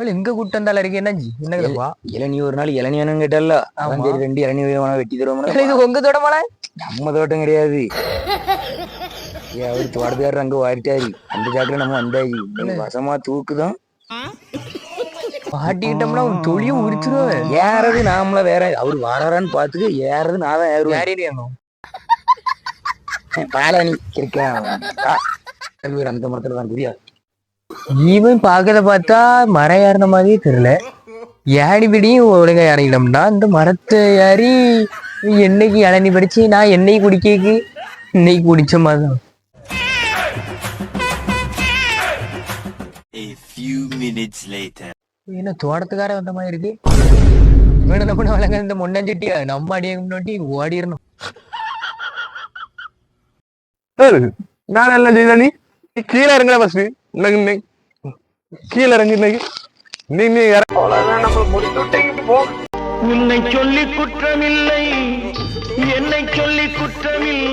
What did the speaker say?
அவள் எங்க கூட்டு வந்தால இருக்கு என்ன என்னதுப்பா இளநீ ஒரு நாள் இளநீ வேணும்னு கேட்டல. சரி ரெண்டு இளநீ வேணும் வெட்டி இது தருவோம் உங்க தோட்டமால நம்ம தோட்டம் கிடையாது. அவரு தோட்டத்துக்காரர் அங்க வாரிட்டாரு. அந்த ஜாக்கில நம்ம வந்தாச்சு. வசமா தூக்குதான் பாட்டிக்கிட்டோம்னா உன் தொழியும் உரிச்சிருவேன் ஏறது நாமள வேற. அவரு வாராரான்னு பாத்துட்டு ஏறது நான் தான் ஏறுவேன். யாரையும் பாலானி இருக்கேன். அந்த மரத்துல தான் புரியா இவன் பாக்கத பார்த்தா மரம் ஏறின மாதிரியே தெரியல. ஏணி பிடியும் ஒழுங்கா இறங்கிட்டோம்னா இந்த மரத்தை ஏறி என்னைக்கு இளநி படிச்சு நான் என்னைக்கு குடிக்கக்கு? இன்னைக்கு குடிச்ச மாதிரி A few minutes later. என்ன தோட்டத்துக்கார வந்த மாதிரி இருக்கு? இவன் என்ன பண்ண வழங்க இந்த முன்னஞ்சட்டியா? நம்ம அடிய முன்னாடி ஓடிடணும் நான் என்ன செய்த நீ? கீழே இறங்குற ஃபர்ஸ்ட் கீழே இறங்கி இன்னைக்கு நீ நீ உன்னை சொல்லி குற்றமில்லை. என்னை சொல்லி குற்றமில்லை.